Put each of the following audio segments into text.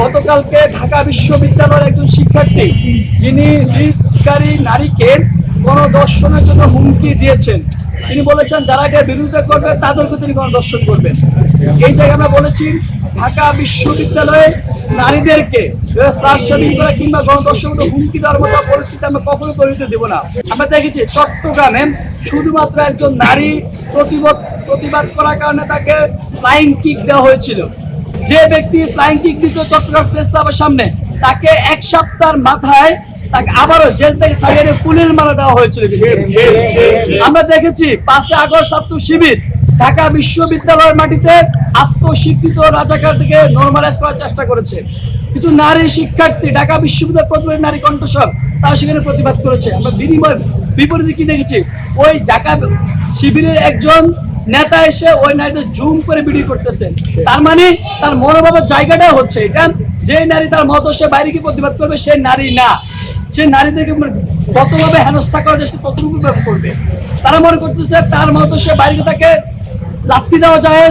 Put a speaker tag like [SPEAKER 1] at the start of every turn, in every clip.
[SPEAKER 1] গতকালকে ঢাকা বিশ্ববিদ্যালয়ের একজন শিক্ষার্থী, যিনি হৃদকারী নারীকে গণদর্শনের জন্য হুমকি দিয়েছেন। তিনি বলেছেন, যারা এটা বিরোধিতা করবে, তাদেরকে তিনি গণদর্শন করবেন এই জায়গায় আমরা বলেছি, ঢাকা বিশ্ববিদ্যালয়ে নারীদেরকে কিংবা গণদর্শন হুমকি দেওয়ার মতো পরিস্থিতি আমরা কখনো পরিণত দেব না। আমরা দেখেছি, চট্টগ্রামে শুধুমাত্র একজন নারী প্রতিবাদ প্রতিবাদ করার কারণে তাকে ফ্লাইং কিক দেওয়া হয়েছিল। যে ব্যক্তি ফ্লাইং কিক দিত চট্টগ্রাম প্রেস সামনে, তাকে এক সপ্তাহের মাথায় তাকে আবারও জেল থেকে সাইডে ফুলের মালা দেওয়া হয়েছিল। আমরা দেখেছি পাঁচই আগস্ট ছাত্র শিবির, ঢাকা বিশ্ববিদ্যালয়ের মাটিতে আত্মস্বীকৃত রাজাকার থেকে নর্মালাইজ করার চেষ্টা করেছে। কিছু নারী শিক্ষার্থী, ঢাকা বিশ্ববিদ্যালয় প্রতিবাদী নারী কণ্ঠস্বর, তারা সেখানে প্রতিবাদ করেছে। আমরা বিনিময় বিপরীতে কি দেখেছি? ওই ঢাকা শিবিরের একজন নেতা এসে ওই নারীদের জুম করে ভিডিও করতেছেন তার মানে তার মনোভাবের জায়গাটা হচ্ছে এটা। যে নারী তার মত, সে বাইরে গিয়ে প্রতিবাদ করবে? সে নারী না। সে নারীদেরকে কতভাবে হেনস্থা করা যায়, সে ততটুকু করবে? তারা মনে করতেছে তার মতো, সে বাইরে তাকে লাত্তি দেওয়া যায়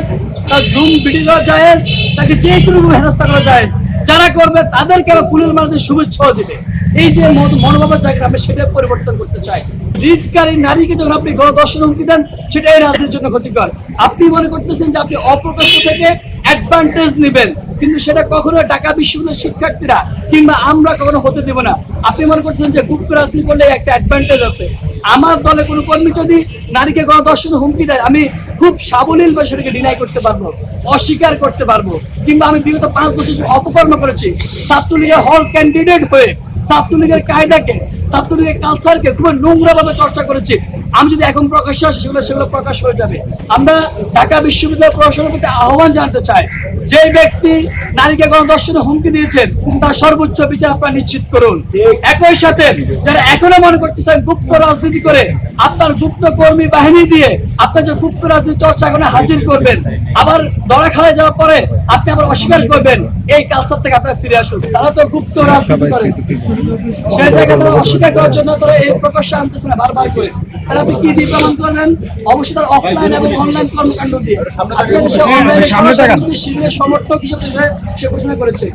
[SPEAKER 1] তার জুম ভিডিও দেওয়া যায় তাকে যে কোনো হেনস্থা করা যায় যারা করবে, তাদেরকে ফুলের মাঝে শুভেচ্ছাও দিবে। এই যে মনোভাবের জায়গাটা আমি সেটা পরিবর্তন করতে চাই। রিটকারী নারীকে যখন আপনি গণদর্শন হুমকি দেন, সেটা এই রাজ্যের জন্য ক্ষতিকর। আপনি মনে করতেছেন যে আপনি অপ্রকাশ্য থেকে অ্যাডভান্টেজ নেবেন, কিন্তু সেটা কখনো ঢাকা বিশ্ববিদ্যালয়ের শিক্ষার্থীরা কিংবা আমরা কখনো হতে দেব না। আপনি মনে করছেন যে গুপ্ত রাজনীতি করলে একটা অ্যাডভান্টেজ আছে। আমার দলে কোনো কর্মী যদি নারীকে গণদর্শন হুমকি দেয়, আমি খুব সাবলীল বা সেটাকে ডিনাই করতে পারব, অস্বীকার করতে পারব, কিংবা আমি বিগত পাঁচ বছর অপকর্ম করেছি। ছাত্রলীগের হল ক্যান্ডিডেট হয়ে, ছাত্রলীগের কায়দাকে ছাত্রলীগের কালচারকে খুবই নোংরা ভাবে চর্চা করেছি। আমি যদি এখন প্রকাশ আসে, সেগুলো সেগুলো প্রকাশ হয়ে যাবে। আমরা ঢাকা বিশ্ববিদ্যালয় প্রশাসনের প্রতি আহ্বান জানাতে চাই, যে ব্যক্তি নারীকে গণদর্শনে হুমকি দিয়েছেন তার সর্বোচ্চ বিচার আপনারা নিশ্চিত করুন। একই সাথে যারা এখনও মনে করতেছেন গুপ্ত রাজনীতি করে, আপনার গুপ্ত কর্মী বাহিনী দিয়ে আপনার যে গুপ্ত রাজনীতি চর্চা করে হাজির করবেন, আবার দরা খাওয়া যাওয়ার পরে আপনি আবার অস্বীকার করবেন, এই কালচার থেকে আপনারা ফিরে আসুন। তারা তো গুপ্ত রাজনীতি করে। সেই জায়গায় তারা অস্বীকার করার জন্য তারা এই প্রকাশ্য আনতেছে না, বারবার করে। তারা আপনি কি দিয়ে প্রমাণ করবেন? অবশ্যই তার অফলাইন এবং অনলাইন কর্মকাণ্ড দিয়ে। আপনি সে অনলাইনে সরাসরি শিবিরের সমর্থক হিসেবে সে- সে ঘোষণা করেছে।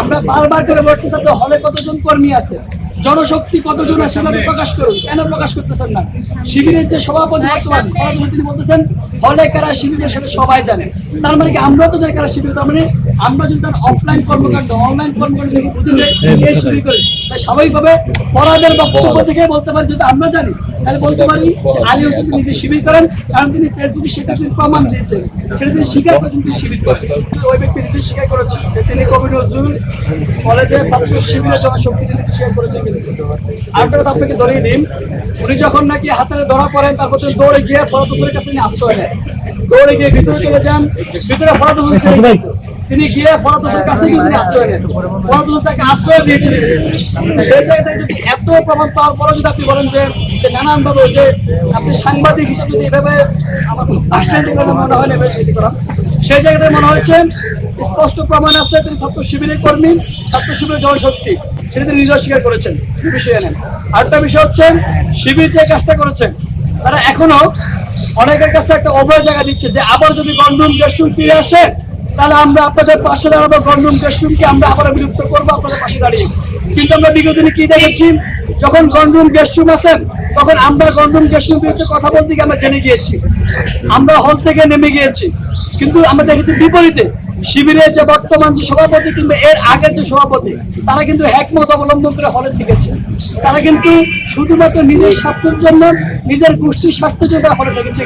[SPEAKER 1] আমরা বারবার করে বলছি আপনার হলে কতজন কর্মী আছে? জনশক্তি কতজন আছে প্রকাশ করুন। কেন প্রকাশ করতেছেন না? শিবিরের যে সভাপতি বর্তমান তিনি বলতেছেন হলে কারা শিবিরের সেটা সবাই জানে। তার মানে কি আমরা তো যাই কারা শিবির তার মানে আমরা যদি তার অফলাইন কর্মকাণ্ড অনলাইন কর্মকাণ্ড বুঝে এই শুরু করি তাই স্বাভাবিকভাবে পরাদের বক্তব্য থেকে বলতে পারি যদি আমরা জানি তাহলে বলতে পারি যে আলী হোসেন নিজে শিবির করেন কারণ তিনি ফেসবুকে সেটা তিনি প্রমাণ দিয়েছেন। সেটা তিনি স্বীকার করেছেন তিনি শিবির করেন ওই ব্যক্তি নিজে স্বীকার করেছেন যে তিনি কবি নজরুল কলেজে ছাত্র শিবিরের জনশক্তি তিনি স্বীকার করেছেন আরেকটা কথা আপনাকে ধরিয়ে দিন উনি যখন নাকি হাতে ধরা পড়েন তারপর তিনি দৌড়ে গিয়ে ফরাদ হোসেনের কাছে তিনি আশ্রয় নেন। দৌড়ে গিয়ে ভিতরে চলে যান ভিতরে ফরাদ হোসেন। তিনি গিয়ে হোসেনের কাছে গিয়ে তিনি আশ্রয় নেন ফরাদ তাকে আশ্রয় দিয়েছিলেন। সেই জায়গা থেকে যদি এত প্রমাণ পাওয়ার পরে যদি আপনি বলেন যে নানান ভাবে যে আপনি সাংবাদিক হিসেবে যদি এভাবে আমার আশ্চর্য মনে হয় এভাবে করা সেই জায়গাতে মনে হয়েছে, স্পষ্ট প্রমাণ আছে, তিনি ছাত্র শিবিরের কর্মী, ছাত্র শিবিরের জনশক্তি, সেটা তিনি নিজেও স্বীকার করেছেন। বিষয়ে নেন আরেকটা বিষয় হচ্ছে, শিবির যে কাজটা করেছেন তারা এখনও অনেকের কাছে একটা অভয় জায়গা দিচ্ছে যে, আবার যদি গন্ডন গেসুম ফিরে আসে তাহলে আমরা আপনাদের পাশে দাঁড়াবো গন্ডুম শুনকে আমরা আবার বিলুপ্ত করব আপনাদের পাশে দাঁড়িয়ে। কিন্তু আমরা বিগত দিনে কি দেখেছি যখন গন্ডুম গেসুম আছেন তখন আমরা গন্ডুম গেসুম বিরুদ্ধে কথা বলতে গিয়ে আমরা জেনে গিয়েছি আমরা হল থেকে নেমে গিয়েছি কিন্তু আমরা দেখেছি বিপরীতে শিবিরের যে বর্তমান যে সভাপতি কিংবা এর আগের যে সভাপতি তারা কিন্তু একমত অবলম্বন করে হলে থেকেছে তারা কিন্তু শুধুমাত্র নিজের স্বার্থের জন্য নিজের গোষ্ঠীর স্বার্থের জন্য তারা হলে থেকেছে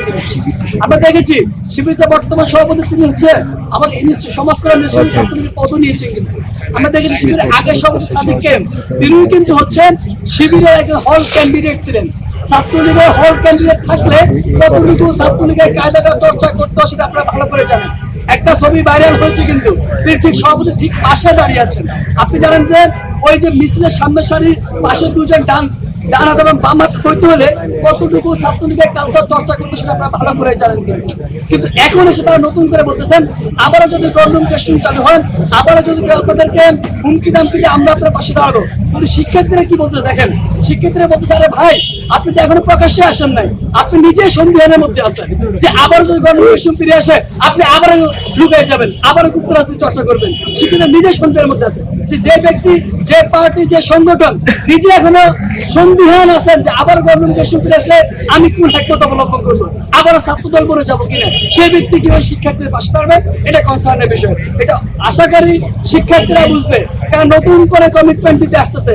[SPEAKER 1] আমরা দেখেছি শিবির যে বর্তমান সভাপতি তিনি হচ্ছে নিশ্চয় সমাজ কল্যাণ পদ নিয়েছেন কিন্তু আমরা দেখেছি শিবিরের আগের সভাপতি সাদিক কেম তিনি কিন্তু হচ্ছেন শিবিরের একজন হল ক্যান্ডিডেট ছিলেন। ছাত্রলীগের হল ক্যান্ডিডেট থাকলে কতটুকু ছাত্রলীগের কায়দাটা চর্চা করতে সেটা আপনারা ভালো করে জানেন। একটা ছবি ভাইরাল হয়েছে কিন্তু, তিনি ঠিক সভাপতি ঠিক পাশে দাঁড়িয়ে আছেন। আপনি জানেন যে ওই যে মিছিলের সামনে সারি পাশে দুজন ডান ডান এবং বাম হাত হইতে হলে কতটুকু ছাত্রলীগের কালচার চর্চা করতে সেটা আপনারা ভালো করে জানেন কিন্তু। এখন এসে তারা নতুন করে বলতেছেন, আবারও যদি গণরুম কেশন চালু হয়, আবারও যদি আপনাদেরকে হুমকি দামকি আমরা আপনার পাশে দাঁড়াবো। কিন্তু শিক্ষার্থীরা কি বলতে দেখেন বলতেছে আরে ভাই, আপনি তো এখনও প্রকাশ্যে আসেন নাই। আপনি নিজেই সন্দেহের মধ্যে আছেন যে আবার যদি ফিরে আসে, আপনি লুকিয়ে যাবেন, আবারও গুপ্ত রাজনীতি চর্চা করবেন। শিক্ষার্থীরা নিজেই সন্দেহের মধ্যে আছে যে ব্যক্তি, যে পার্টি, যে সংগঠন নিজে এখনও সন্দিহান আছেন যে আবার ফিরে আসলে আমি কোন একমত অবলম্বন করব? আবারও ছাত্রদল বলে যাব কিনা? সেই ব্যক্তি কীভাবে শিক্ষার্থীদের পাশে এটা কনসার্নের বিষয়। এটা আশাকারী শিক্ষার্থীরা বুঝবে। কারণ নতুন করে কমিটমেন্ট দিতে আসতেছে।